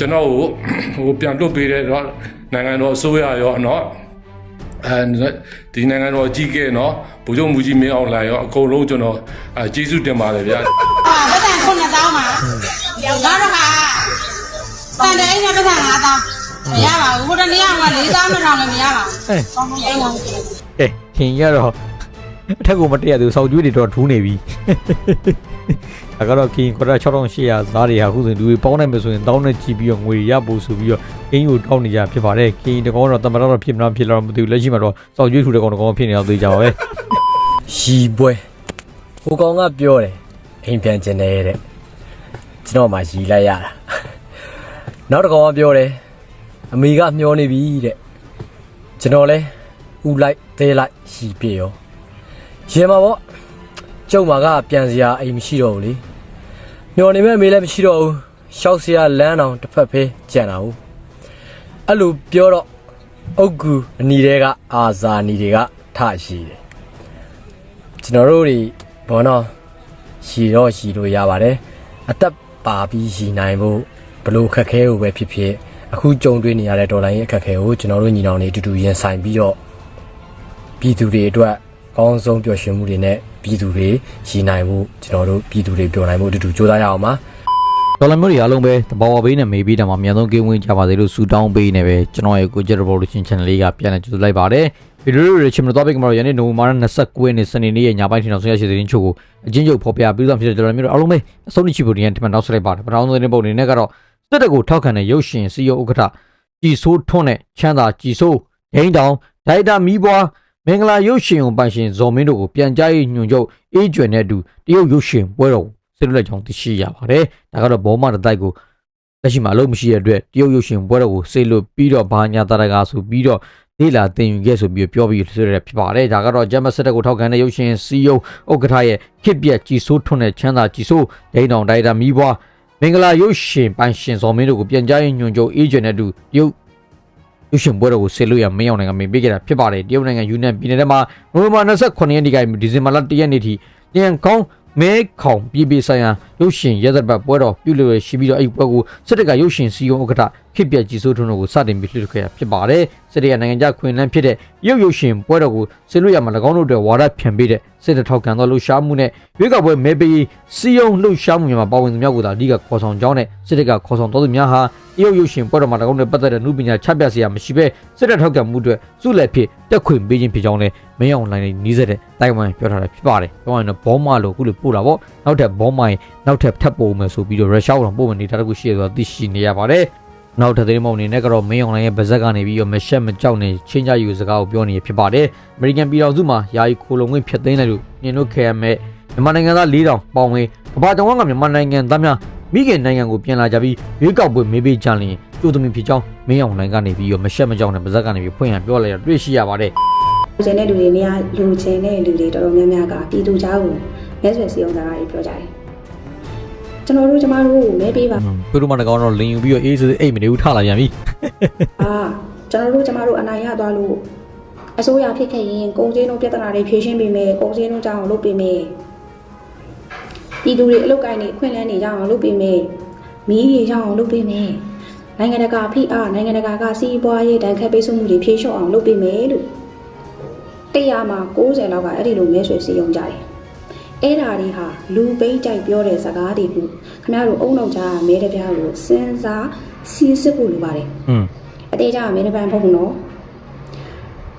ကျွန်တော်ကိုဟိုပြန်လွတ်ပေးတဲ့တော့နိုင်ငံတော်အစိုးရရောเนาะအဲဒီနိုင်ငံတော်အကြီးအကဲเนาะဗိုလ်ချုပ်မူကြီးမင်းအောင်လှိုင်ရောအကုန်လုံးကျွန်တော်အဲကျေးဇူးတင်ပါတယ်ဗျာ အာပတ်စံ9000ပါတော့တော့ဟာတန်တဲ့အင်းကပတ်စံ9000မရပါဘူးဟိုတနေ့ကမှ4000မထောင်လည်းမရပါဘူး အဲ ကောင်းကောင်းအိမ်အောင် ကဲခင်ရတော့အထက်ကိုမတက်ရသူစောက်ကျွေးတွေတော့ထူးနေပြီ ဒါကတော့ခင်ခွက်6800သားတွေဟာအခုဆိုရင်လူတွေပေါင်းနိုင်မယ်ဆိုရင်တောင်းနဲ့ကြည့်ပြီးတော့ငွေရဖို့ဆိုပြီးတော့အင်းကိုတောင်းနေကြဖြစ်ပါတယ်ခင်တကောတော့တမတော်တော့ဖြစ်မလားဖြစ်လာတော့မသိဘူးလက်ရှိမှာတော့စောက်ကျွေးထူတဲ့ကောင်တကောင်ဖြစ်နေအောင်သိကြပါပဲရီပွဲဟိုကောင်ကပြောတယ်အိမ်ပြန်ကျင်တယ်တဲ့ကျွန်တော်မှရီလိုက်ရတာနောက်တစ်ကောင်ကပြောတယ်အမေကမျောနေပြီတဲ့ကျွန်တော်လဲဥလိုက်တဲလိုက်ရီပြရောရေမှာပေါ့ကျုံမာကပြန်စရာအိမ်မရှိတော့ဘူးလေ မျောနေမဲ့အမေလည်းမရှိတော့ဘူးရှောက်စရာလမ်းအောင်တစ်ဖက်ဖေးကြံတာဟုတ်အဲ့လိုပြောတော့အုတ်ကူအနီတွေကအာဇာနီတွေကထရှိတယ်ကျွန်တော်တို့တွေဘောနော်ရှည်တော့ရှည်လို့ရပါတယ်အသက်ပါပြီးရှည်နိုင်ဖို့ဘလို့ခက်ခဲကိုပဲဖြစ်ဖြစ်အခုကြုံတွေ့နေရတဲ့ဒေါ်လာရဲ့အခက်အခဲကိုကျွန်တော်တို့ညီနောင်တွေအတူတူရင်ဆိုင်ပြီးတော့ပြည်သူတွေအတွက်အကောင်းဆုံးပျော်ရွှင်မှုတွေနဲ့ ပြည်သူတွေရှည်နိုင်ဖို့ကျွန်တော်တို့ပြည်သူတွေပျော်နိုင်ဖို့အတူတူကြိုးစားရအောင်ပါဒေါ်လာမျိုးတွေအားလုံးပဲတဘာဝဘေးနဲ့မေးပြီးတော့မှအများဆုံးကင်းဝင်ကြပါစေလို့ဆုတောင်းပေးနေပဲကျွန်တော်ရဲ့ကိုကျက် revolution channel လေးကပြန်လည်ကြိုဆိုလိုက်ပါတယ်ဗီဒီယိုတွေချင်မတော့ပေးကြမှာတော့ယနေ့နိုဝင်ဘာလ29ရက်နေ့စနေနေ့ရဲ့ညပိုင်းထင်အောင်ဆွေးရရှိတဲ့သတင်းချုပ်ကိုအချင်းချုပ်ဖော်ပြပြီးတော့ဖြစ်တဲ့ဒေါ်လာမျိုးတွေအားလုံးပဲအဆုံးထိချဖို့ဒီနေ့ဒီမှာနောက်ဆက်လိုက်ပါတယ်ပထမဆုံးသတင်းပုံအနေနဲ့ကတော့စစ်တပ်ကိုထောက်ခံတဲ့ရုပ်ရှင်စီယိုဥက္ကဋ္ဌကြည်ဆိုးထွန်းနဲ့ချမ်းသာကြည်ဆိုးဒိန်းတောင်ဒိုက်တာမီးပွား မင်္ဂလာရုပ်ရှင်ကိုပိုင်ရှင်ဇော်မင်းတို့ကိုပြန်ကြားရေးညွှန်ချုပ်အေးကျွယ်နဲ့အတူတရုတ်ရုပ်ရှင်ပွဲတော်ကိုစစ်လွတ်ကြောင်းသိရှိရပါတယ်ဒါကတော့ဘောမတတိုက်ကိုလက်ရှိမှာအလုပ်မရှိတဲ့အတွက်တရုတ်ရုပ်ရှင်ပွဲတော်ကိုစေလွတ်ပြီးတော့ဘာညာတရကာဆိုပြီးတော့လေလာတင်ယူခဲ့ဆိုပြီးပြောပြီးဆိုရဖြစ်ပါတယ်ဒါကတော့ဂျမတ်စတက်ကိုထောက်ခံတဲ့ရုပ်ရှင်စီယုံဥက္ကဋ္ဌရဲ့ခစ်ပြက်ကြည်ဆိုးထွန်းတဲ့ချမ်းသာကြည်ဆိုးဒိန်းတောင်ဒိုင်တာမီးပွားမင်္ဂလာရုပ်ရှင်ပိုင်ရှင်ဇော်မင်းတို့ကိုပြန်ကြားရင်ညွန်ချုပ်အေဂျင့်နဲ့အတူတရုတ် ရုပ်ရှင်ပွဲတော်ကိုဆေလို့ရမင်းအောင်နိုင်ငံမင်းပေးခဲ့တာဖြစ်ပါတယ်တရုတ်နိုင်ငံယူနန်ပြည်နယ်ထဲမှာနိုဝင်ဘာ29ရက်နေ့ကဒီဇင်ဘာလ1ရက်နေ့ထိလျံကောင်းမဲခေါင်ပြည်ပြည်ဆိုင်ရာရုပ်ရှင်ရဲသက်ပတ်ပွဲတော်ပြုလုပ်ရရှိပြီးတော့အဲ့ဒီပွဲကိုစစ်တပ်ကရုပ်ရှင်စီယုံဥက္ကဋ္ဌခိပြက်ကြီးစိုးထွန်းတို့ကိုစတင်ပြီးလှုပ်ခဲ့တာဖြစ်ပါတယ်စစ်တပ်ကနိုင်ငံခြားခွင်လန်းဖြစ်တဲ့ရုပ်ရုပ်ရှင်ပွဲတော်ကိုဆေလို့ရမှာ၎င်းတို့တွေဝါဒဖြန့်ပေးတဲ့စစ်တပ်ထောက်ခံသောလှုပ်ရှားမှုနဲ့ရွေးကောက်ပွဲမဲပေးစီယုံလှုပ်ရှားမှုများမှာပါဝင်သူများကိုသာအဓိကခေါ်ဆောင်ကြောင်းနဲ့စစ်တပ်ကခေါ်ဆောင်တော်သူများဟာတရုတ်ရုပ်ရှင်ပွဲတော်မှာ၎င်းတွေပတ်သက်တဲ့နုပညာချပြစရာမရှိဘဲစစ်တပ်ထောက်ခံမှုအတွက်စုလက်ဖြစ်တက်ခွင့်ပေးခြင်းဖြစ်ကြောင်းလည်းမင်းအောင်လိုင်းနဲ့နီးစက်တဲ့တိုင်ဝမ်ပြောထားတာဖြစ်ပါတယ်။ပြောရရင်တော့ဘောမာလို့အခုလိုပို့တာပေါ့။နောက်ထပ်ဘောမိုင်နောက်ထပ်ထပ်ပို့မယ်ဆိုပြီးတော့ရုရှားကတော့ပို့မယ်နေတာတခုရှိရဆိုတော့သိရှိနေရပါတယ်။ နောက်ထပ်သတင်းမောင်အနေနဲ့ကတော့မင်းအောင်လိုင်းရဲ့ဗဇက်ကနေပြီးတော့မရှက်မကြောက်နဲ့ချင်းကြယူစကားကိုပြောနေဖြစ်ပါတယ်။အမေရိကန်ပြည်ထောင်စုမှာယာယီခိုလုံခွင့်ဖျက်သိမ်းလိုက်လို့ညင်တို့ခဲရမဲ့မြန်မာနိုင်ငံသား၄000ပေါင်ဝင်ကမ္ဘာတောင်ကမြန်မာနိုင်ငံသားများမိခင်နိုင်ငံကိုပြန်လာကြပြီးရွေးကောက်ပွဲမေးပေးကြလင်ကျိုးသမီးဖြစ်ကြောင်းမင်းအောင်လိုင်းကနေပြီးတော့မရှက်မကြောက်နဲ့ဗဇက်ကနေပြီးဖွင့်ရပြောလိုက်ရတွေ့ရှိရပါတယ်လူချင်းတဲ့လူတွေနေရာလူချင်းတဲ့လူတွေတော်တော်များများကပြည်သူကြားကိုမဲဆွယ်စည်းရုံးကြတာတွေပြောကြတယ် ကျွန်တော်တို့ကျမတို့ကိုမဲပေးပါသူတို့မတကောင်တော့လင်ယူပြီးတော့အေးစေးအိတ်မနေဘူးထလာပြန်ပြီအာကျွန်တော်တို့ကျမတို့အနိုင်ရသွားလို့အစိုးရဖြစ်ခဲ့ရင်ကုန်စည်နှုန်းပြဿနာတွေဖြေရှင်းပေးမယ်ကုန်စည်နှုန်းကြောင်းလုပ်ပေးမယ်ပြည်သူတွေအလုပ်ကိုင်းနေအခွင့်အလမ်းတွေရအောင်လုပ်ပေးမယ်မီးတွေရအောင်လုပ်ပေးမယ်နိုင်ငံတကာဖိအားနိုင်ငံတကာကစီးပွားရေးတန်ခတ်ပေးစုမှုတွေဖြေလျှော့အောင်လုပ်ပေးမယ်လို့တရားမှာ90လောက်ကအဲ့ဒီလိုမဲဆွယ်စည်းရုံးကြတယ် အဲ့ဓာတွေဟာလူပိတ်ကြိုက်ပြောတဲ့စကားတွေကိုခင်ဗျားတို့အုံနောက်ကြားမဲတပြားကိုစဉ်းစားစီးစစ်ဖို့လိုပါတယ်อืมအသေးကြမဲတပန်ဖုတ်ဘူးနော်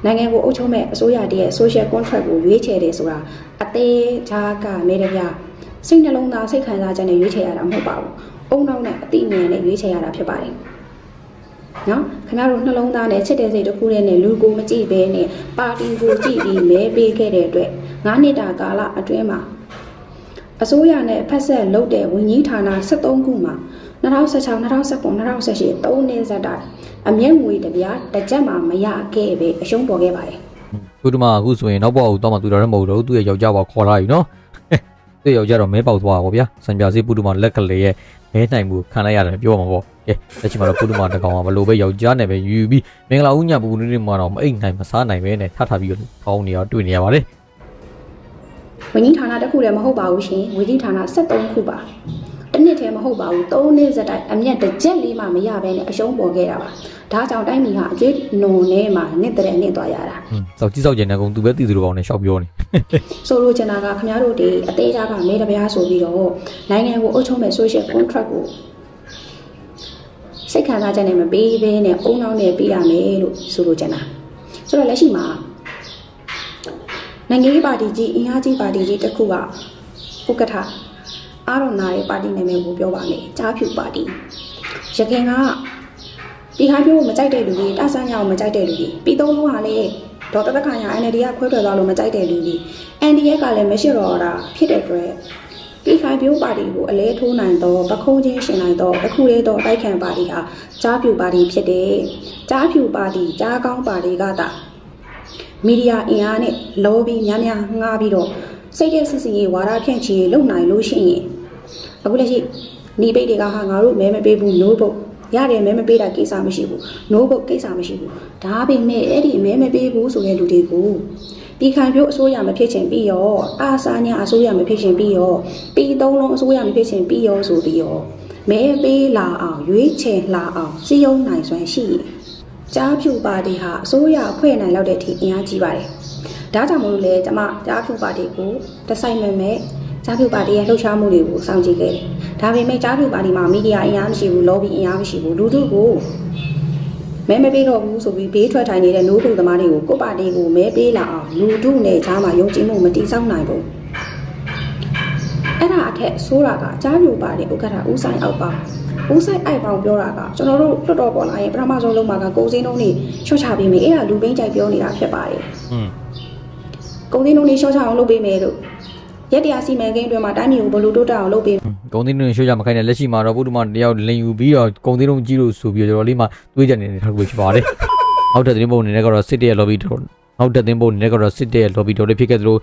နိုင်ငံကိုအုပ်ချုပ်မဲ့အစိုးရတည်းရဲ့ social contract ကိုရွေးချယ်တယ်ဆိုတာအသေးကြားကမဲတပြားစိတ်နှလုံးသားစိတ်ခံစားချက်နဲ့ရွေးချယ်ရတာမဟုတ်ပါဘူးအုံနောက်နဲ့အတိအမြင်နဲ့ရွေးချယ်ရတာဖြစ်ပါတယ် နော်ခင်ဗျားတို့နှလုံးသားနဲ့ချစ်တဲ့စိတ်တစ်ခုတည်းနဲ့လူကိုမကြည့်ဘဲနဲ့ပါတီကိုကြည့်ပြီးမဲပေးခဲ့တဲ့အတွက်9နှစ်တာကာလအတွင်းမှာအစိုးရနဲ့ဖက်ဆက်လုပ်တဲ့ဝန်ကြီးဌာန73ခုမှာ2016 2019 2018သုံးနှစ်ဆက်တိုင်အမျက်ငွေတစ်ပြားတစ်ကြက်မှမရခဲ့ပဲအရှုံးပေါ်ခဲ့ပါတယ်သူတို့မှအခုဆိုရင်နောက်ဘောက်ကိုတော့မှသူတော်လည်းမဟုတ်တော့ဘူးသူ့ရဲ့ယောက်ျားပါခေါ်လာပြီနော်သူ့ရဲ့ယောက်ျားတော့မဲပေါက်သွားပါဗောဗျာစံပြစေးပုဒ္ဓမာလက်ကလေးရဲ့ မဲနိုင်မှုခံလိုက်ရတယ်ပြောမှာပေါ့ကဲလက်ချင်မှာတော့ပုဒ္ဓမာတကောင်ကဘလို့ပဲယောက်ျားနဲ့ပဲယူပြီးမင်္ဂလာဦးညပူနေနေမှာတော့မအိတ်နိုင်မစားနိုင်ပဲနဲ့ထထပြီးတော့ကောင်းနေရတွေ့နေရပါတယ်ဝန်ကြီးဌာနတစ်ခုလည်းမဟုတ်ပါဘူးရှင်ဝန်ကြီးဌာန73ခုပါ တစ်နှစ်တည်းမဟုတ်ပါဘူးသုံးနှစ်စတိုင်အမျက်တစ်ချက်လေးမှမရဘဲနဲ့အရှုံးပေါ်ခဲ့တာပါဒါကြောင့်တိုင်းပြည်ဟာအကျွေးနုံနေမှာနှစ်တဲ့နှစ်သွားရတာဟွန်းစောက်ကြည့်စောက်ကျင်တဲ့ကောင်သူပဲတည်သူလိုပေါင်းနဲ့ရှောက်ပြောနေဆိုလိုချင်တာကခင်ဗျားတို့ဒီအသေးစားကမေးတပြားဆိုပြီးတော့နိုင်ငံကိုအုပ်ချုပ်မဲ့ social contract ကိုစိတ်ခံစားချက်နဲ့မပေးဘဲနဲ့အုံနောက်နဲ့ပေးရမယ်လို့ဆိုလိုချင်တာဆိုတော့လက်ရှိမှာနိုင်ငံရေးပါတီကြီးအင်အားကြီးပါတီကြီးတစ်ခုကဥက္ကဋ္ဌ အာရုံနာရဲ့ပါတီနာမည်ကိုပြောပါမယ်ကြားဖြူပါတီရခင်ကဒီခိုင်းပြောမကြိုက်တဲ့လူတွေတဆန်းရအောင်မကြိုက်တဲ့လူတွေပြီးတော့လုံးဟာလေဒေါ်တသက်ခါညာ NLD ကခွဲထွက်သွားလို့မကြိုက်တဲ့လူတွေ NDA ကလည်းမရှိတော့တာဖြစ်တဲ့အတွက်ဒီခိုင်ပြိုးပါတီကိုအလဲထိုးနိုင်တော့ပခုံးချင်းရှင်နိုင်တော့အခုလေးတော့တိုက်ခံပါတီဟာကြားပြူပါတီဖြစ်တယ်။ကြားပြူပါတီကြားကောင်းပါတီကတာမီဒီယာအင်အားနဲ့လော်ဘီများများငှားပြီးတော့စိတ်တဲ့စစ်စီရေးဝါဒဖြန့်ချီရေးလုပ်နိုင်လို့ရှိရင် အခုလက်ရှိနေပိတ်တွေကဟာငါတို့မဲမပေးဘူး no vote ရတယ်မဲမပေးတာကိစ္စမရှိဘူး no vote ကိစ္စမရှိဘူးဒါပေမဲ့အဲ့ဒီမဲမပေးဘူးဆိုတဲ့လူတွေကိုပြည်ခိုင်ပြိုးအစိုးရမဖြစ်ချင်ပြီးရောအာစာညာအစိုးရမဖြစ်ချင်ပြီးရောပြည်သုံးလုံးအစိုးရမဖြစ်ချင်ပြီးရောဆိုပြီးရောမဲပေးလာအောင်ရွေးချယ်လာအောင်စီယုံနိုင်စွမ်းရှိရင်ကြားဖြူပါတီဟာအစိုးရဖွဲ့နိုင်လောက်တဲ့အထိအင်အားကြီးပါတယ်။ဒါကြောင့်မို့လို့လေကျမကြားဖြူပါတီကိုတဆိုင်မဲ့မဲ့ ကြားဖြူပါတီရဲ့လှုပ်ရှားမှုတွေကိုစောင့်ကြည့်ခဲ့တယ်။ဒါပေမဲ့ကြားဖြူပါတီမှာမီဒီယာအင်အားမရှိဘူးလော်ဘီအင်အားမရှိဘူးလူထုကိုမဲမပေးတော့ဘူးဆိုပြီးဘေးထွက်ထိုင်နေတဲ့နိုးဘုံသမားတွေကိုကိုယ့်ပါတီကိုမဲပေးလာအောင်လူထုနဲ့ကြားမှာယုံကြည်မှုမတိစောက်နိုင်ဘူးအဲ့ဒါအထက်ဆိုးတာကကြားပြူပါတီဥက္ကဋ္ဌဦးဆိုင်အောက်ပါဦးဆိုင်အိုက်ပေါင်ပြောတာကကျွန်တော်တို့လွတ်တော်ပေါ်လာရင်ပထမဆုံးလုံးမှာကကိုစင်းလုံးတွေချော့ချပေးမယ်အဲ့ဒါလူပင်းကြိုက်ပြောနေတာဖြစ်ပါတယ်ဟွန်းကုံစင်းလုံးတွေချော့ချအောင်လုပ်ပေးမယ်လို့ ရက်တရားစီမံကိန်းတွေမှာတိုင်းပြည်ကိုဘယ်လိုတိုးတက်အောင်လုပ်ပေးဂုံသင်းလုံးရှိုးကြမခိုင်းတဲ့လက်ရှိမှာတော့ဘုဒ္ဓမတယောက်လင်ယူပြီးတော့ဂုံသင်းလုံးကြီးလို့ဆိုပြီးတော့တော်တော်လေးမှတွေးကြနေတဲ့ထောက်လို့ဖြစ်ပါတယ်နောက်ထပ်သတင်းပုံအနေနဲ့ကတော့စစ်တပ်ရဲ့ lobby တော်နောက်ထပ်သတင်းပုံအနေနဲ့ကတော့စစ်တပ်ရဲ့ lobby တော်လေးဖြစ်ခဲ့သလို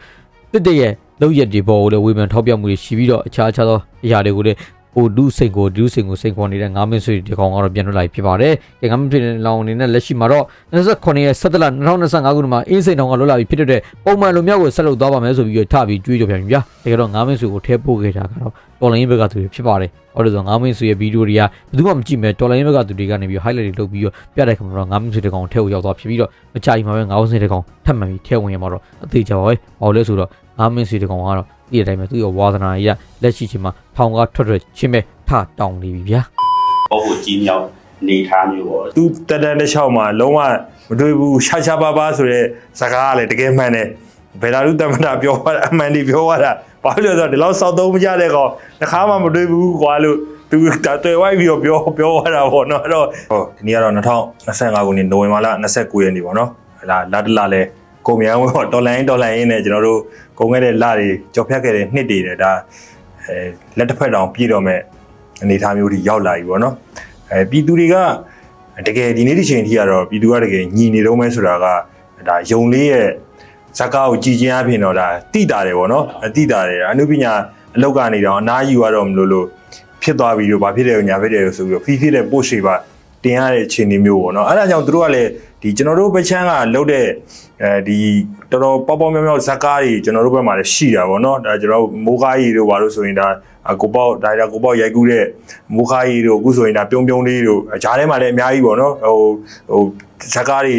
စစ်တပ်ရဲ့လောက်ရက်ဒီပေါ်ကိုလည်းဝေဖန်ထောက်ပြမှုတွေရှိပြီးတော့အခြားအခြားသောအရာတွေကိုလည်း ဟိုဒုစိန်ကိုဒုစိန်ကိုစိန်ခေါ်နေတဲ့ငါးမင်းဆွေဒီကောင်ကတော့ပြန်ထွက်လာဖြစ်ပါတယ်။ကဲငါးမင်းဖြစ်တဲ့လောင်အနေနဲ့လက်ရှိမှာတော့29ရက်17လ2025ခုနှစ်မှာအင်းစိန်တောင်ကလွတ်လာပြီးဖြစ်တဲ့ပုံမှန်လိုမျိုးကိုဆက်လုပ်သွားပါမယ်ဆိုပြီးတော့ထပြီးကြွေးကြော်ပြန်ပြီဗျာ။တကယ်တော့ငါးမင်းဆွေကိုထဲပို့ခဲ့တာကတော့တော်လိုင်းဘက်ကသူတွေဖြစ်ပါတယ်။ဟုတ်တယ်ဆိုငါးမင်းဆွေရဲ့ဗီဒီယိုတွေကဘယ်သူမှမကြည့်မဲ့တော်လိုင်းဘက်ကသူတွေကနေပြီး highlight တွေလုပ်ပြီးတော့ပြတဲ့ခါမှာတော့ငါးမင်းဆွေတကောင်ထဲကိုရောက်သွားဖြစ်ပြီးတော့မကြိုက်မှာပဲငါးမင်းဆွေတကောင်ထပ်မှန်ပြီးထဲဝင်ရမှာတော့အသေးချပါပဲ။ဟောလဲဆိုတော့ငါးမင်းဆွေတကောင်ကတော့ ဒီအတိုင်းပဲသူ့ရဲ့ဝါသနာကြီးကလက်ရှိချိန်မှာထောင်ကထွက်ထွက်ချင်းပဲထတောင်းနေပြီဗျာ။ပေါ့ကိုကြီးမြောက်နေထားမျိုးပေါ့သူတက်တန်းတစ်လျှောက်မှာလုံးဝမတွေ့ဘူးရှာရှာပါပါဆိုတဲ့စကားကလည်းတကယ်မှန်တယ်ဘယ်လာလူတမတာပြောတာအမှန်ဒီပြောတာဘာလို့လဲဆိုတော့ဒီလောက်စောက်သုံးမကြတဲ့ကောင်တစ်ခါမှမတွေ့ဘူးကွာလို့သူဒါတွေ့ဝိုက်ပြီးတော့ပြောပြောရတာပေါ့နော်အဲ့တော့ဟောဒီနေ့ကတော့2025ခုနှစ်နိုဝင်ဘာလ29ရက်နေ့ပေါ့နော်လာလာတလာလဲကိုမြန်ဝတော့တော်လိုင်းတော်လိုင်းရင်းနဲ့ကျွန်တော်တို့ ကုန်ခဲ့တဲ့လတွေကြော်ဖြတ်ခဲ့တဲ့နှစ်တွေတဲ့ဒါအဲလက်တစ်ဖက်တောင်ပြည့်တော့မဲ့အနေအထားမျိုးတွေရောက်လာပြီပေါ့နော်အဲပြည်သူတွေကတကယ်ဒီနေ့ဒီချိန်ထိကတော့ပြည်သူကတကယ်ညီနေတော့မဲဆိုတာကဒါယုံလေးရဲ့ဇက်ကားကိုကြည်ချင်းအပြင်တော့ဒါတိတာတယ်ပေါ့နော်အတိတာတယ်အနုပညာအလောက်ကနေတော့အနားယူရတော့မလို့လို့ဖြစ်သွားပြီးတော့ဘာဖြစ်တယ်ညာဖြစ်တယ်ဆိုပြီးတော့ဖီးဖီးတဲ့ပို့ရှိပါ တင်ရတဲ့အခြေအနေမျိုးပေါ့နော်အဲ့ဒါကြောင့်သူတို့ကလည်းဒီကျွန်တော်တို့ပချမ်းကလုတ်တဲ့အဲဒီတော်တော်ပေါက်ပေါက်မြောက်မြောက်ဇက်ကားတွေကျွန်တော်တို့ဘက်မှာလည်းရှိတာပေါ့နော်ဒါကျွန်တော်တို့မိုးကားကြီးတို့ဘာလို့ဆိုရင်ဒါကိုပေါ့ဒါဒါကိုပေါ့ရိုက်ကူးတဲ့မိုးကားကြီးတို့အခုဆိုရင်ဒါပြုံးပြုံးလေးတို့ဂျားထဲမှာလည်းအများကြီးပေါ့နော်ဟိုဟိုဇက်ကားတွေ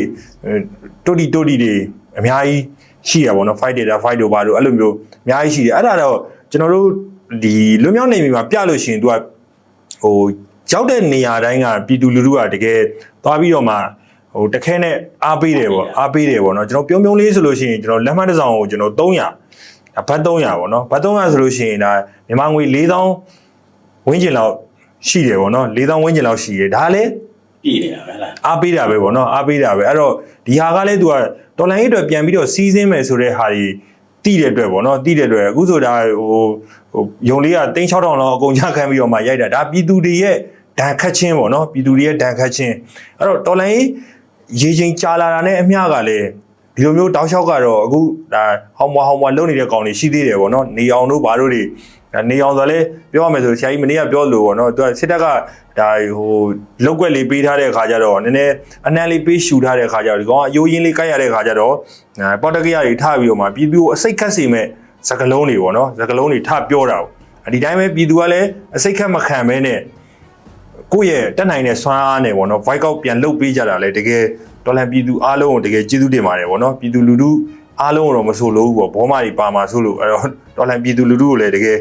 တိုတီတိုတီတွေအများကြီးရှိရပါတော့ fight data fight တို့ဘာလို့အဲ့လိုမျိုးအများကြီးရှိတယ်အဲ့ဒါတော့ကျွန်တော်တို့ဒီလွမြောက်နေပြီမှာပြလို့ရှိရင် तू ကဟို ရောက်တဲ့နေရာတိုင်းကပြည်သူလူထုကတကယ်သွားပြီးတော့မှဟိုတခဲနဲ့အားပေးတယ်ပေါ့အားပေးတယ်ပေါ့နော်ကျွန်တော်ပြုံးပြုံးလေးဆိုလို့ရှိရင်ကျွန်တော်လက်မှတ်တစ်စောင်ကိုကျွန်တော်300ဒါဘတ်300ပေါ့နော်ဘတ်300ဆိုလို့ရှိရင်ဒါမြန်မာငွေ4000ဝန်းကျင်လောက်ရှိတယ်ပေါ့နော်4000ဝန်းကျင်လောက်ရှိတယ်ဒါလည်းပြည်နေတာပဲလားအားပေးတာပဲပေါ့နော်အားပေးတာပဲအဲ့တော့ဒီဟာကလည်း तू ကတော်လိုင်းရေးအတွက်ပြန်ပြီးတော့စီးစင်းမယ်ဆိုတဲ့ဟာတွေတိတဲ့အတွက်ပေါ့နော်တိတဲ့အတွက်အခုဆိုတာဟိုဟိုယုံလေးက3600လောက်အကုန်ချခံပြီးတော့မှရိုက်တာဒါပြည်သူတွေရဲ့ ဒဏ်ခတ်ခြင်းပေါ့နော်ပြည်သူတွေရဲ့ဒဏ်ခတ်ခြင်းအဲ့တော့တော်လိုင်းရေးရေချင်းကြာလာတာနဲ့အမျှကလည်းဒီလိုမျိုးတောက်လျှောက်ကတော့အခုဒါဟောင်းမွားဟောင်းမွားလုံနေတဲ့ကောင်တွေရှိသေးတယ်ပေါ့နော်နေအောင်တို့ဘာတို့တွေဒါနေအောင်ဆိုလည်းပြောရမယ်ဆိုဆရာကြီးမနေ့ကပြောလို့ပေါ့နော်သူကစစ်တပ်ကဒါဟိုလောက်ွက်လေးပေးထားတဲ့အခါကျတော့နည်းနည်းအနှံလေးပေးရှူထားတဲ့အခါကျတော့ဒီကောင်ကအယိုးရင်းလေးကိုက်ရတဲ့အခါကျတော့အဲပေါ်တကရတွေထပြီးတော့မှပြည်သူကိုအစိတ်ခတ်စေမဲ့စကလုံးတွေပေါ့နော်စကလုံးတွေထပြောတာပေါ့ဒီတိုင်းပဲပြည်သူကလည်းအစိတ်ခတ်မခံဘဲနဲ့ ကိုယ့်ရဲ့တက်နိုင်တဲ့စွမ်းအားနဲ့ပေါ့နော် voice out ပြန်လုပ်ပေးကြတာလေတကယ်ဒေါ်လာပြည်သူအားလုံးကိုတကယ်ကျေးဇူးတင်ပါတယ်ပေါ့နော်ပြည်သူလူထုအားလုံးကိုတော့မဆိုလို့ဘူးပေါ့ဘောမတွေပါမှာဆိုလို့အဲ့တော့ဒေါ်လာပြည်သူလူထုကိုလည်းတကယ်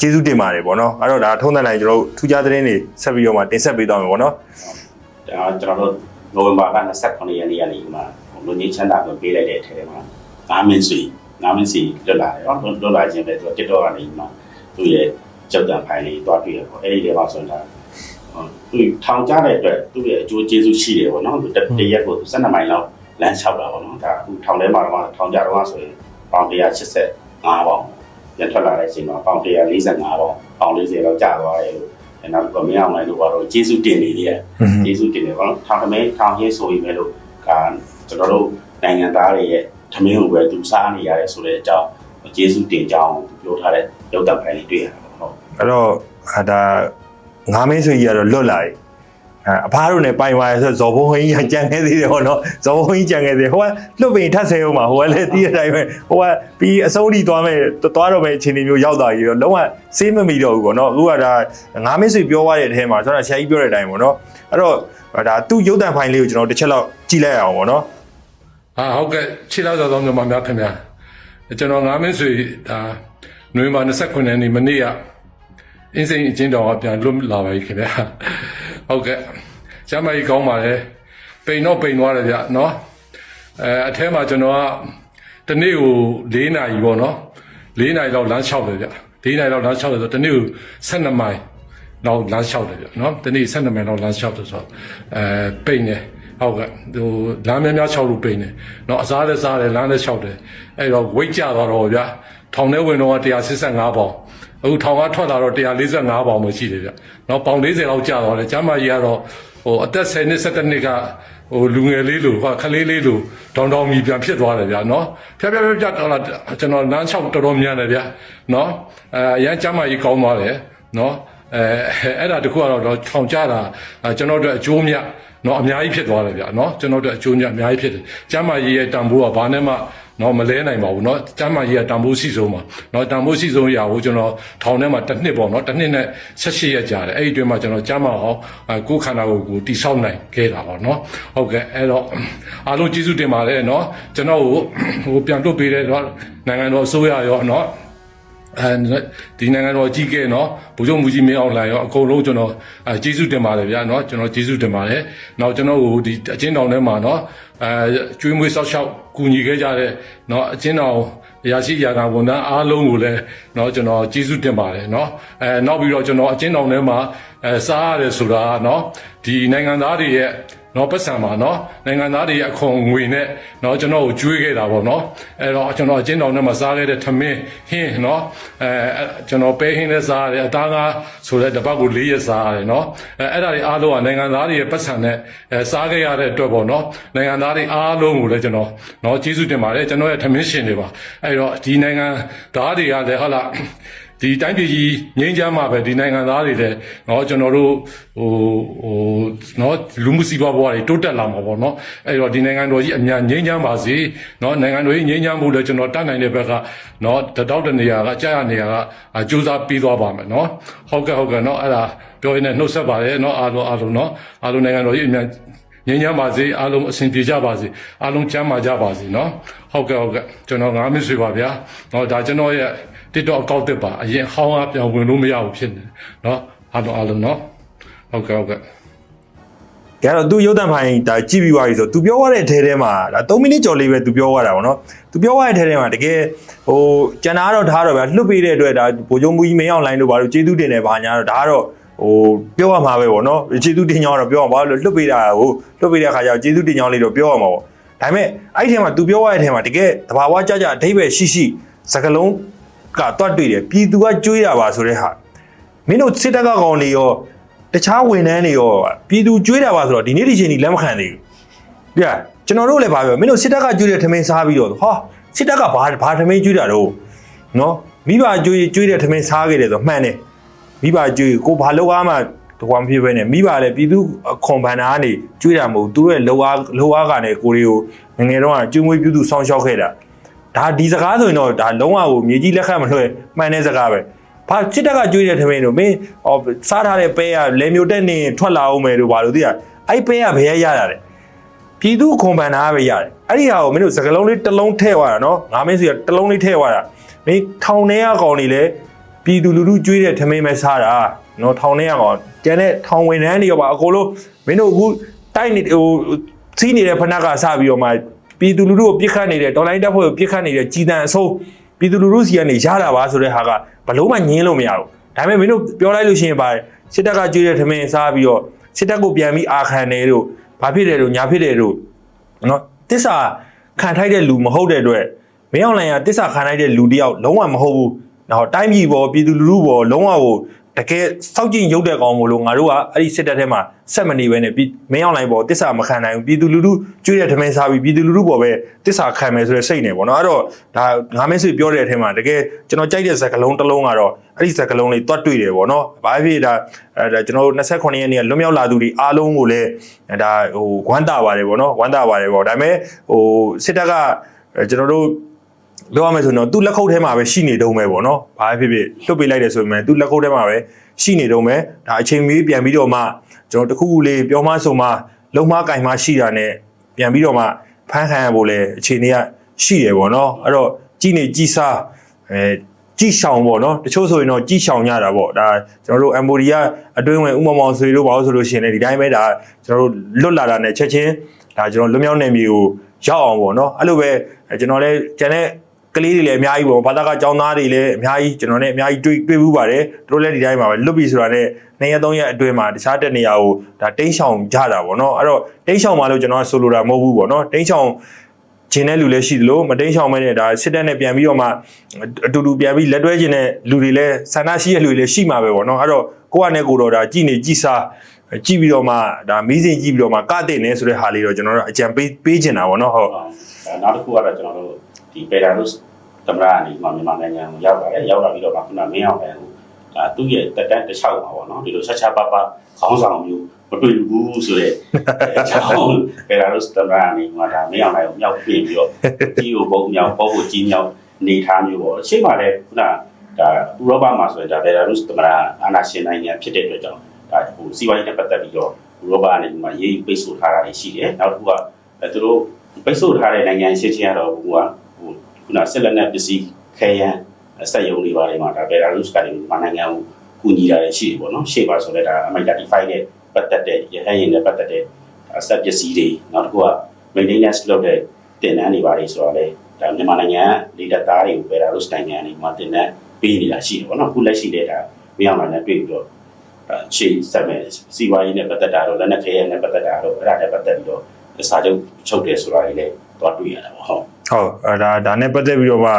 ကျေးဇူးတင်ပါတယ်ပေါ့နော်အဲ့တော့ဒါထုံးတဲ့နိုင်ကျွန်တော်တို့ထူးခြားသတင်းတွေဆက်ပြီးတော့မှတင်ဆက်ပေးသွားမယ်ပေါ့နော်ဒါကျွန်တော်တို့နိုဝင်ဘာလ29ရက်နေ့ကနေမှလူကြီးချမ်းသာကိုပေးလိုက်တဲ့အထက်မှာငါမင်းစီငါမင်းစီလွတ်လာတယ်နော်လွတ်လာခြင်းပဲသူတစ်တော့ကနေမှသူ့ရဲ့ကြောက်ကြံဖိုင်လေးတွားတွေ့ရပေါ့အဲ့ဒီတွေပါဆိုရင်ဒါ သူထောင်ကြတဲ့အတွက်သူ့ရဲ့အကျိုးကျေးဇူးရှိတယ်ပေါ့နော်သူတရက်ကို12မိုင်လောက်လမ်းလျှောက်တာပေါ့နော်ဒါအခုထောင်ထဲမှာတော့ထောင်ကြတော့ဆိုရင်ပေါင်185ပေါင်ပြန်ထွက်လာတဲ့အချိန်မှာပေါင်145ပေါင်ပေါင်40လောက်ကျသွားတယ်လို့နောက်တော့မင်းအောင်လိုက်လို့ကတော့ကျေးဇူးတင်နေသေးတယ်ကျေးဇူးတင်တယ်ပေါ့နော်ထောင်သမင်းထောင်ဟင်းဆိုရင်ပဲလို့ကကျွန်တော်တို့နိုင်ငံသားတွေရဲ့သမင်းကိုပဲသူစားနေရတယ်ဆိုတဲ့အကြောင်းကျေးဇူးတင်ကြောင်းပြောထားတဲ့ရုပ်သံဖိုင်လေးတွေ့ရတာပေါ့ဟုတ်အဲ့တော့အာဒါ ငါမင်းဆွေကြီးကတော့လွတ်လာပြီအဲအဖားတို့နဲ့ပိုင်ပါရဆိုဇော်ဘုံဟင်းကြီးကြံခဲ့သေးတယ်ဟောနော်ဇော်ဘုံဟင်းကြံခဲ့သေးဟိုကလွတ်ပင်ထပ်ဆဲအောင်ပါဟိုကလည်းတီးတဲ့အတိုင်းပဲဟိုကပြီးအဆုံးထိသွားမယ်သွားတော့မယ်အခြေအနေမျိုးရောက်သွားပြီတော့လုံးဝစေးမမီတော့ဘူးပေါ့နော်အခုကဒါငါမင်းဆွေပြောသွားတဲ့အထဲမှာကျွန်တော်ဆရာကြီးပြောတဲ့အတိုင်းပေါ့နော်အဲ့တော့ဒါသူ့ရုပ်တံဖိုင်လေးကိုကျွန်တော်တစ်ချက်လောက်ကြည့်လိုက်အောင်ပေါ့နော်ဟာဟုတ်ကဲ့ခြေလောက်သောမြန်မာများခင်ဗျာကျွန်တော်ငါးမင်းဆွေဒါနွေမာ29ရက်နေ့မနေ့က အင်းစိန်အချင်းတော်ကပြန်လွတ်လာပါပြီခင်ဗျာဟုတ်ကဲ့ကျမ်းမကြီးကောင်းပါလေပိန်တော့ပိန်သွားတယ်ဗျနော်အဲအထဲမှာကျွန်တော်ကတနေ့ကို၄နာရီပေါ့နော်၄နာရီလောက်လမ်းလျှောက်တယ်ဗျ၄နာရီလောက်လမ်းလျှောက်တယ်ဆိုတနေ့ကို12မိုင်လောက်လမ်းလျှောက်တယ်ဗျနော်တနေ့12မိုင်လောက်လမ်းလျှောက်တယ်ဆိုတော့အဲပိန်တယ်ဟုတ်ကဲ့ဟိုလမ်းများများ6လို့ပိန်တယ်เนาะအစားလည်းစားတယ်လမ်းလည်း6တယ်အဲ့တော့ဝိတ်ကြသွားတော့ဗျာထောင်ထဲဝင်တော့185ပေါင် အခုထောင်ကထွက်လာတော့145ပေါင်ပဲရှိတယ်ဗျနော်ပေါင်40လောက်ကျသွားတယ်ကျမကြီးကတော့ဟိုအသက်10နှစ်17နှစ်ကဟိုလူငယ်လေးလိုဟာခလေးလေးလိုဒေါင်ဒေါင်မီပြန်ဖြစ်သွားတယ်ဗျာနော်ဖြားဖြားဖြားဖြားဟလာကျွန်တော်လမ်းလျှောက်တော်တော်များတယ်ဗျာနော်အဲအရန်ကျမကြီးကောင်းသွားတယ်နော်အဲအဲ့ဒါတခုကတော့ထောင်ကြတာကျွန်တော်တို့အကျိုးမြတ်နော်အများကြီးဖြစ်သွားတယ်ဗျာနော်ကျွန်တော်တို့အကျိုးမြတ်အများကြီးဖြစ်တယ်ကျမကြီးရဲ့တန်ဖိုးကဘာနဲ့မှ နော်မလဲနိုင်ပါဘူးเนาะကျမ်းမာရေးကတန်ဖိုးရှိဆုံးပါเนาะတန်ဖိုးရှိဆုံးရာကိုကျွန်တော်ထောင်ထဲမှာတစ်နှစ်ပေါ့เนาะတစ်နှစ်နဲ့18ရက်ကြာတယ်အဲ့ဒီအတွင်းမှာကျွန်တော်ကျမ်းမာအောင်ကိုယ်ခန္ဓာကိုယ်ကိုတိဆောက်နိုင်ခဲ့တာပေါ့เนาะဟုတ်ကဲ့အဲ့တော့အားလုံးကျေးဇူးတင်ပါတယ်เนาะကျွန်တော်ကိုဟိုပြန်လွတ်ပေးတဲ့တော့နိုင်ငံတော်အစိုးရရောเนาะ အဲဒီနိုင်ငံတော်ကြီးကဲเนาะဗိုလ်ချုပ်မူကြီးမင်းအောင်လှိုင်ရောအကုန်လုံးကျွန်တော်အဲကျေးဇူးတင်ပါတယ်ဗျာเนาะကျွန်တော်ကျေးဇူးတင်ပါတယ်နောက်ကျွန်တော်ကိုဒီအချင်းတောင်ထဲမှာเนาะ အဲကျွေးမွေးဆောက်ရှောက်ကူညီခဲ့ကြတဲ့เนาะအချင်းတောင်ရရှိရာကဝန်ထမ်းအားလုံးကိုလည်းเนาะကျွန်တော်ကျေးဇူးတင်ပါတယ်เนาะအဲနောက်ပြီးတော့ကျွန်တော်အချင်းတောင်ထဲမှာအဲစားရတယ်ဆိုတာကเนาะဒီနိုင်ငံသားတွေရဲ့ နော်ပတ်စံပါနော်နိုင်ငံသားတွေအခွန်ငွေနဲ့နော်ကျွန်တော်ကိုကျွေးခဲ့တာပေါ့နော်အဲ့တော့ကျွန်တော်အချင်းတော်နဲ့မှာစားခဲ့တဲ့ထမင်းဟင်းနော်အဲကျွန်တော်ပဲဟင်းနဲ့စားရတယ်အသားကားဆိုတဲ့တပတ်ကို၄ရက်စားရတယ်နော်အဲအဲ့ဒါတွေအားလုံးကနိုင်ငံသားတွေရဲ့ပတ်စံနဲ့အဲစားခဲ့ရတဲ့အတွက်ပေါ့နော်နိုင်ငံသားတွေအားလုံးကိုလည်းကျွန်တော်နော်ကျေးဇူးတင်ပါတယ်ကျွန်တော်ရဲ့ထမင်းရှင်တွေပါအဲ့တော့ဒီနိုင်ငံသားတွေကလည်းဟုတ်လား ဒီတိုင်းပြည်ကြီးငြိမ်းချမ်းမှာပဲဒီနိုင်ငံသားတွေလည်းเนาะကျွန်တော်တို့ဟိုဟိုเนาะလူမှုစီးပွားဘဝတွေတိုးတက်လာမှာပေါ့เนาะအဲ့တော့ဒီနိုင်ငံတော်ကြီးအများငြိမ်းချမ်းပါစေเนาะနိုင်ငံတော်ကြီးငြိမ်းချမ်းဖို့လည်းကျွန်တော်တတ်နိုင်တဲ့ဘက်ကเนาะတတောက်တနေရာကကြာရနေရာကစူးစမ်းပြီးသွားပါမယ်เนาะဟုတ်ကဲ့ဟုတ်ကဲ့เนาะအဲ့ဒါပြောရင်းနဲ့နှုတ်ဆက်ပါတယ်เนาะအားလုံးအားလုံးเนาะအားလုံးနိုင်ငံတော်ကြီးအများငြိမ်းချမ်းပါစေအားလုံးအဆင်ပြေကြပါစေအားလုံးချမ်းသာကြပါစေเนาะဟုတ်ကဲ့ဟုတ်ကဲ့ကျွန်တော်ငါးမစ်ဆွေပါဗျာเนาะဒါကျွန်တော်ရဲ့ TikTok အကောင့်တက်ပါအရင်ဟောင်းအပြောင်းဝင်လို့မရဘူးဖြစ်နေเนาะအားလုံးအားလုံးเนาะဟုတ်ကဲ့ဟုတ်ကဲ့ ကဲတော့သူရုပ်တံဖိုင်ဒါကြည့်ပြီးသွားပြီဆိုသူပြောသွားတဲ့အထဲထဲမှာဒါ3မိနစ်ကျော်လေးပဲသူပြောသွားတာပေါ့နော်သူပြောသွားတဲ့အထဲထဲမှာတကယ်ဟိုကျန်တာတော့ထားတော့ဗျာလွတ်ပေးတဲ့အတွက်ဒါဗိုလ်ချုပ်မူကြီးမင်းအောင်လိုင်းတို့ဘာလို့ကျေးဇူးတင်တယ်ဘာညာတော့ဒါကတော့ဟိုပြောရမှာပဲပေါ့နော်ကျေးဇူးတင်ကြောင်းတော့ပြောရမှာဘာလို့လွတ်ပေးတာဟိုလွတ်ပေးတဲ့အခါကျတော့ကျေးဇူးတင်ကြောင်းလေးတော့ပြောရမှာပေါ့ဒါပေမဲ့အဲ့ဒီထဲမှာသူပြောသွားတဲ့အထဲမှာတကယ်တဘာဝကြကြအဓိပ္ပာယ်ရှိရှိစကလုံး ကတွတ်တွေ့တယ်ပြည်သူကကြွေးတာပါဆိုတဲ့ဟာမင်းတို့စစ်တပ်ကကောင်တွေရောတခြားဝန်ထမ်းတွေရောပြည်သူကြွေးတာပါဆိုတော့ဒီနေ့ဒီချိန်ကြီးလက်မခံသေးဘူး။ပြကျွန်တော်တို့လည်းဗာပြောမင်းတို့စစ်တပ်ကကြွေးတဲ့ထမင်းစားပြီးတော့ဟာစစ်တပ်ကဘာဘာထမင်းကြွေးတာတော့နော်မိဘကြွေးကြွေးတဲ့ထမင်းစားခဲ့တယ်ဆိုမှန်တယ်မိဘကြွေးကိုဘာလောက်အားမှတကွာမဖြစ်ပဲနဲ့မိဘလည်းပြည်သူအခွန်ဘဏ္ဍာကနေကြွေးတာမဟုတ်သူတို့ရဲ့လောအားလောအားကလည်းကိုတွေကိုငယ်ငယ်တော့ကျွေးမွေးပြုစုစောင့်ရှောက်ခဲ့တာ ဒါဒီစကားဆိုရင်တော့ဒါလုံးဝကိုမြေကြီးလက်ခတ်မလွှဲမှန်တဲ့စကားပဲဘာစစ်တပ်ကကြွေးတဲ့ထမင်းတို့မင်းဟောစားထားတဲ့ပဲကလေမျိုးတက်နေထွက်လာအောင်မယ်တို့ဘာလို့သိရအဲ့ပဲကဘယ်ရရတာလဲပြည်သူခွန်ပန်တာပဲရတယ်အဲ့ဒီဟာကိုမင်းတို့စကလုံးလေးတစ်လုံးထည့်သွားတာနော်ငါမင်းစီကတစ်လုံးလေးထည့်သွားတာမင်းထောင်ထဲကကောင်နေလေပြည်သူလူထုကြွေးတဲ့ထမင်းပဲစားတာနော်ထောင်ထဲကကောင်ကျန်တဲ့ထောင်ဝင်နှန်းတွေရောပါအကုန်လုံးမင်းတို့အခုတိုက်နေဟိုစီးနေတဲ့ဖနက်ကစပြီးတော့မှ ပြည်သူလူထုကိုပြစ်ခတ်နေတဲ့ဒေါ်လာတပ်ဖွဲ့ကိုပြစ်ခတ်နေတဲ့ကြီးတန်းအစိုးပြည်သူလူထုစီကနေရတာပါဆိုတဲ့ဟာကဘလို့မှငင်းလို့မရဘူးဒါပေမဲ့မင်းတို့ပြောလိုက်လို့ရှိရင်ပါစစ်တပ်ကကြွေးတဲ့ထမင်းစားပြီးတော့စစ်တပ်ကိုပြန်ပြီးအာခံတယ်တို့ဘာဖြစ်တယ်တို့ညာဖြစ်တယ်တို့နော်တစ္ဆာခံထိုက်တဲ့လူမဟုတ်တဲ့အတွက်မင်းအောင်လိုင်ကတစ္ဆာခံထိုက်တဲ့လူတယောက်လုံးဝမဟုတ်ဘူးနော်တိုင်းပြည်ပေါ်ပြည်သူလူထုပေါ်လုံးဝကို တကယ်စောက်ကျင်ရုပ်တဲ့ကောင်မို့လို့ငါတို့ကအဲ့ဒီစစ်တပ်ထဲမှာဆက်မနေဘဲနဲ့ပြည်မင်းအောင်လိုင်ပေါ်တစ္ဆာမခံနိုင်ဘူးပြည်သူလူထုကျွေးတဲ့ထမင်းစားပြီးပြည်သူလူထုပေါ်ပဲတစ္ဆာခံမယ်ဆိုတဲ့စိတ်နဲ့ပေါ့နော်အဲ့တော့ဒါငါမင်းဆွေပြောတဲ့အထက်မှာတကယ်ကျွန်တော်ကြိုက်တဲ့ဇာတ်ကလုံးတစ်လုံးကတော့အဲ့ဒီဇာတ်ကလုံးလေးတွတ်တွေ့တယ်ပေါ့နော်ဘာဖြစ်ဒါအဲဒါကျွန်တော်တို့29ရက်နေ့ကလွတ်မြောက်လာသူတွေအားလုံးကိုလည်းဒါဟိုဝမ်းသာပါတယ်ပေါ့နော်ဝမ်းသာပါတယ်ပေါ့ဒါပေမဲ့ဟိုစစ်တပ်ကအဲကျွန်တော်တို့ ပြောရမယ်ဆိုရင်တော့သူ့လက်ခုပ်ထဲမှာပဲရှိနေတုံးပဲပေါ့နော်။ဘာဖြစ်ဖြစ်လွတ်ပေးလိုက်တယ်ဆိုပေမဲ့သူ့လက်ခုပ်ထဲမှာပဲရှိနေတုံးပဲ။ဒါအချိန်မီပြန်ပြီးတော့မှကျွန်တော်တခုခုလေးပြောမှဆိုမှလုံမကင်မရှိတာနဲ့ပြန်ပြီးတော့မှဖန်ခံရဖို့လေအချိန်တွေကရှိတယ်ပေါ့နော်။အဲ့တော့ကြည်နေကြည်စားအဲကြည်ရှောင်ပေါ့နော်တချို့ဆိုရင်တော့ကြည်ရှောင်ကြတာပေါ့ဒါကျွန်တော်တို့အမ်ဘိုဒီကအတွင်းဝင်ဥမမောင်ဆွေတို့ပါလို့ဆိုလို့ရှိရင်လည်းဒီတိုင်းပဲဒါကျွန်တော်တို့လွတ်လာတာနဲ့ချက်ချင်းဒါကျွန်တော်လွတ်မြောက်နေမျိုးကိုရောက်အောင်ပေါ့နော်အဲ့လိုပဲကျွန်တော်လည်းကျန်တဲ့ ကလေးတွေလည်းအများကြီးပေါ့ဘာသာကចောင်းသားတွေလည်းအများကြီးကျွန်တော်နဲ့အများကြီးတွေ့တွေ့ဘူးပါတယ်သူတို့လည်းဒီတိုင်းပါပဲလွတ်ပြီဆိုတာနဲ့နှစ်ရက်သုံးရက်အတွင်းမှာတခြားတဲ့နေရာကိုဒါတိန်းဆောင်ကြတာပေါ့နော်အဲ့တော့တိန်းဆောင်မှလို့ကျွန်တော်ကဆိုလိုတာမဟုတ်ဘူးပေါ့နော်တိန်းဆောင်ခြင်းတဲ့လူလည်းရှိသလိုမတိန်းဆောင်မဲနဲ့ဒါစစ်တပ်နဲ့ပြန်ပြီးတော့မှအတူတူပြန်ပြီးလက်တွဲခြင်းတဲ့လူတွေလည်းဆန္ဒရှိတဲ့လူတွေလည်းရှိမှာပဲပေါ့နော်အဲ့တော့ကိုကနဲ့ကိုတော့ဒါကြည်နေကြည်စားကြည့်ပြီးတော့မှဒါမီးစင်ကြည့်ပြီးတော့မှကတဲ့နေဆိုတဲ့ဟာလေးတော့ကျွန်တော်တို့အကြံပေးပေးချင်တာပေါ့နော်ဟုတ်နောက်တစ်ခုကတော့ကျွန်တော်တို့ ဒီပေတာရုစ်သမရအနေမှာမြန်မာနိုင်ငံကိုရောက်လာတယ်ရောက်လာပြီးတော့မှခုနမင်းအောင်လည်းဒါသူ့ရဲ့တက်တန်းတစ်လျှောက်ပါပေါ့နော်ဒီလိုဆက်ချပါပါခေါင်းဆောင်မျိုးမတွေ့ဘူးဆိုတဲ့အကြောင်းပေတာရုစ်သမရအနေမှာဒါမင်းအောင်လည်းမြောက်ပြင်ပြီးတော့ကြီးကိုပုံမြောက်ပုံကိုကြီးမြောက်နေထားမျိုးပေါ့ရှေ့မှာလည်းခုနဒါဥရောပမှာဆိုရင်ဒါပေတာရုစ်သမရအာနာရှင်နိုင်ငံဖြစ်တဲ့အတွက်ကြောင့်ဒါဟိုစီးပွားရေးနဲ့ပတ်သက်ပြီးတော့ဥရောပအနေမှာရေးပိတ်ဆို့ထားတာရှိတယ်နောက်တစ်ခုကအဲသူတို့ပိတ်ဆို့ထားတဲ့နိုင်ငံရှင်းချင်းကတော့ဟိုကဟို ခုနဆက်လက်နဲ့ပစ္စည်းခဲယမ်းစက်ရုံတွေပါတယ်မှာဒါဘယ်လာရုစ်ကလည်းမြန်မာနိုင်ငံကိုကူညီတာရှိတယ်ပေါ့နော်ရှေ့ပါဆိုလဲဒါအမေရိကန်35နဲ့ပတ်သက်တဲ့ရဟန်းရင်နဲ့ပတ်သက်တဲ့စက်ပစ္စည်းတွေနောက်တစ်ခုက maintenance လုပ်တဲ့တင်နန်းတွေပါတယ်ဆိုတော့လေဒါမြန်မာနိုင်ငံကလေတပ်သားတွေကိုဘယ်လာရုစ်နိုင်ငံတွေမှာတင်နန်းပေးနေတာရှိတယ်ပေါ့နော်ခုလက်ရှိတဲ့ဒါမင်းအောင်လည်းတွေ့ပြီးတော့အဲရှေ့ဆက်မဲ့စီဝါရေးနဲ့ပတ်သက်တာတော့လက်နက်ခဲယမ်းနဲ့ပတ်သက်တာတော့အဲ့ဒါနဲ့ပတ်သက်ပြီးတော့စာချုပ်ချုပ်တယ်ဆိုတာတွေလည်းတော့တွေ့ရတာပေါ့ဟုတ် ဟုတ်အဲဒါဒါနဲ့ပတ်သက်ပြီးတော့မှ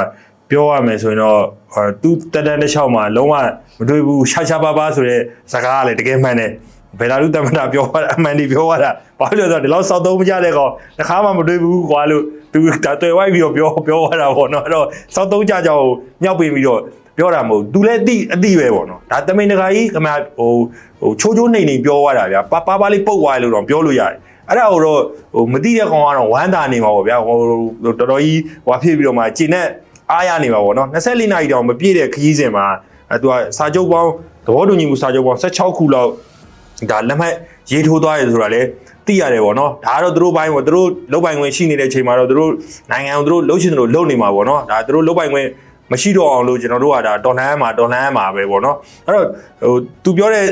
ပြောရမယ်ဆိုရင်တော့ဟိုသူတက်တန်းတစ်ချောင်းမှာလုံးဝမတွေ့ဘူးရှာရှာပါပါဆိုတဲ့စကားကလည်းတကယ်မှန်တယ်ဘယ်လာလူတမန်တာပြောရတာအမှန်ဒီပြောရတာဘာလို့လဲဆိုတော့ဒီလောက်စောက်သုံးမကြတဲ့ကောင်တစ်ခါမှမတွေ့ဘူးကွာလို့သူဒါတွေ့ဝိုက်ပြီးတော့ပြောပြောရတာပေါ့နော်အဲ့တော့စောက်သုံးကြကြောင်မြောက်ပေးပြီးတော့ပြောတာမဟုတ်သူလည်းအတိအတိပဲပေါ့နော်ဒါတမိန်တကာကြီးခမဟိုဟိုချိုးချိုးနေနေပြောရတာဗျာပါပါပါလေးပုတ်သွားတယ်လို့တော့ပြောလို့ရတယ် အဲ့ဒါကိုတော့ဟိုမတိတဲ့ကောင်ကတော့ဝမ်းသာနေမှာပေါ့ဗျာဟိုတော်တော်ကြီးဟိုဖြစ်ပြီးတော့မှကျင်နဲ့အားရနေမှာပေါ့နော်24နာရီတောင်မပြည့်တဲ့ခရီးစဉ်မှာအဲသူကစာချုပ်ပေါင်းသဘောတူညီမှုစာချုပ်ပေါင်း16ခုလောက်ဒါလက်မှတ်ရေးထိုးသွားရဆိုတာလေသိရတယ်ပေါ့နော်ဒါကတော့သူတို့ဘိုင်းပေါ့သူတို့လုတ်ပိုင်ခွင့်ရှိနေတဲ့အချိန်မှာတော့သူတို့နိုင်ငံကိုသူတို့လှုပ်ရှင်သူတို့လှုပ်နေမှာပေါ့နော်ဒါသူတို့လုတ်ပိုင်ခွင့်မရှိတော့အောင်လို့ကျွန်တော်တို့ကဒါတော်လှန်ရမှာတော်လှန်ရမှာပဲပေါ့နော်အဲ့တော့ဟိုသူပြောတဲ့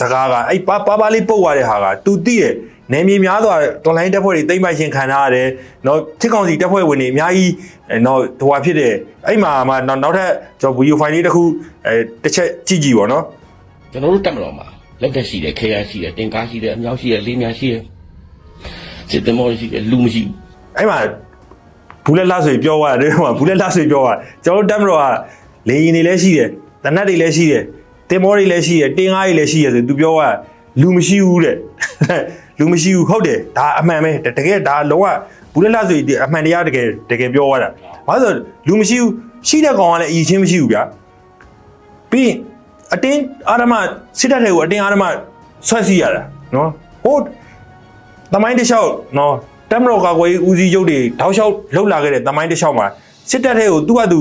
စကားကအဲ့ပါပါပါလေးပုတ်သွားတဲ့ဟာက तू သိရဲ့ နေမြေများစွာတော်လိုင်းတက်ဖွဲ့တွေတိမ့်ပိုင်ရှင်ခံထားရတယ်။နော်တစ်ကောင်စီတက်ဖွဲ့ဝင်တွေအများကြီးအဲနော်ဟိုဟာဖြစ်တယ်။အဲ့မှာမှနောက်နောက်ထပ်ကျွန်တော်ဗီဒီယိုဖိုင်လေးတစ်ခုအဲတစ်ချက်ကြည့်ကြည့်ပါနော်ကျွန်တော်တို့တက်မတော်မှာလက်သက်ရှိတယ်ခဲရရှိတယ်တင်ကားရှိတယ်အမြောက်ရှိတယ်လေးများရှိတယ်စစ်တမောရှိတယ်လူမရှိဘူး။အဲ့မှာဘူးလက်လှဆွေပြောသွားတယ်ဒီမှာဘူးလက်လှဆွေပြောသွားကျွန်တော်တို့တက်မတော်ကလေရင်တွေလည်းရှိတယ်။တနတ်တွေလည်းရှိတယ်။တင်မောတွေလည်းရှိတယ်။တင်ကားတွေလည်းရှိတယ်ဆိုသူပြောသွားလူမရှိဘူးတဲ့။ လူမရှိဘူးဟုတ်တယ်ဒါအမှန်ပဲတကယ်ဒါလုံးဝဘူးလက်လှဆွေအမှန်တရားတကယ်တကယ်ပြောသွားတာ။ဘာလို့လဲဆိုလူမရှိဘူးရှိတဲ့ကောင်ကလည်းအရင်ချင်းမရှိဘူးဗျာ။ပြီးရင်အတင်းအာရမစစ်တပ်တွေကိုအတင်းအာရမဆွဲစီရတာနော်ဟိုတမိုင်းတစ်လျှောက်နော်တမတော်ကာကွယ်ရေးဦးစီးချုပ်တွေတောက်လျှောက်လှုပ်လာခဲ့တဲ့တမိုင်းတစ်လျှောက်မှာစစ်တပ်တွေကိုသူ့ဟာသူ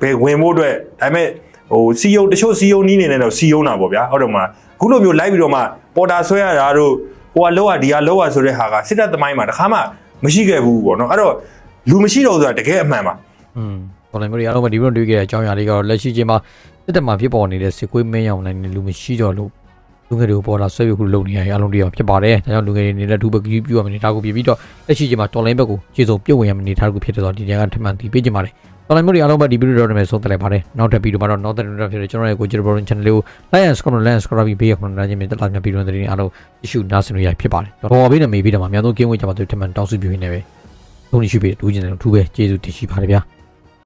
ဘယ်ဝင်ဖို့အတွက်ဒါပေမဲ့ဟိုစီယုံတချို့စီယုံနီးနေနေတော့စီယုံတာပေါ့ဗျာဟုတ်တယ်မလားခုလိုမျိုးလိုက်ပြီးတော့မှပေါ်တာဆွဲရတာတို့ ဟိုကလောကဒီကလောကဆိုတဲ့ဟာကစစ်တပ်သမိုင်းမှာတစ်ခါမှမရှိခဲ့ဘူးပေါ့နော်အဲ့တော့လူမရှိတော့ဆိုတာတကယ်အမှန်ပါอืมတော်လည်းမျိုးတွေအားလုံးပဲဒီဘက်တွေ့ခဲ့တဲ့အကြောင်းအရာလေးကတော့လက်ရှိချိန်မှာစစ်တပ်မှာဖြစ်ပေါ်နေတဲ့စစ်ကွေးမင်းရောင်နိုင်တဲ့လူမရှိတော့လို့လူငယ်တွေကိုပေါ်လာဆွဲပြီးခုလုံနေရအားလုံးတရားဖြစ်ပါတယ်ဒါကြောင့်လူငယ်တွေနေတဲ့ဒုဘက်ကြီးပြရမယ်နေတာကိုပြပြီးတော့လက်ရှိချိန်မှာတော်လိုင်းဘက်ကိုခြေစုံပြုတ်ဝင်ရမယ်နေတာကိုဖြစ်တဲ့တော့ဒီနေရာကထမှန်တည်ပေးကြပါတယ် တော်လိုင်းမျိုးတွေအားလုံးပဲဒီဗီဒီယိုတော့မယ်ဆုံးသက်လိုက်ပါတယ်နောက်တစ်ဗီဒီယိုမှာတော့နောက်တဲ့နေ့ဖြစ်တဲ့ကျွန်တော်ရဲ့ကိုဂျီဘရို channel လေးကို like and subscribe like and subscribe ပြီးပေးရမှာနားချင်းမြင်တက်လာမြဗီဒီယိုတွေအားလုံးကြည့်ရှုနားဆင်လို့ရဖြစ်ပါတယ်တော်ဘေးနဲ့မေးပြီးတော့မှအများဆုံးကင်းဝေးကြပါသူထမှန်တောင်းစုပြနေပဲသုံးနေရှိပြီတူးကျင်တယ်လို့ထူးပဲကျေးဇူးတင်ရှိပါတယ်ဗျာ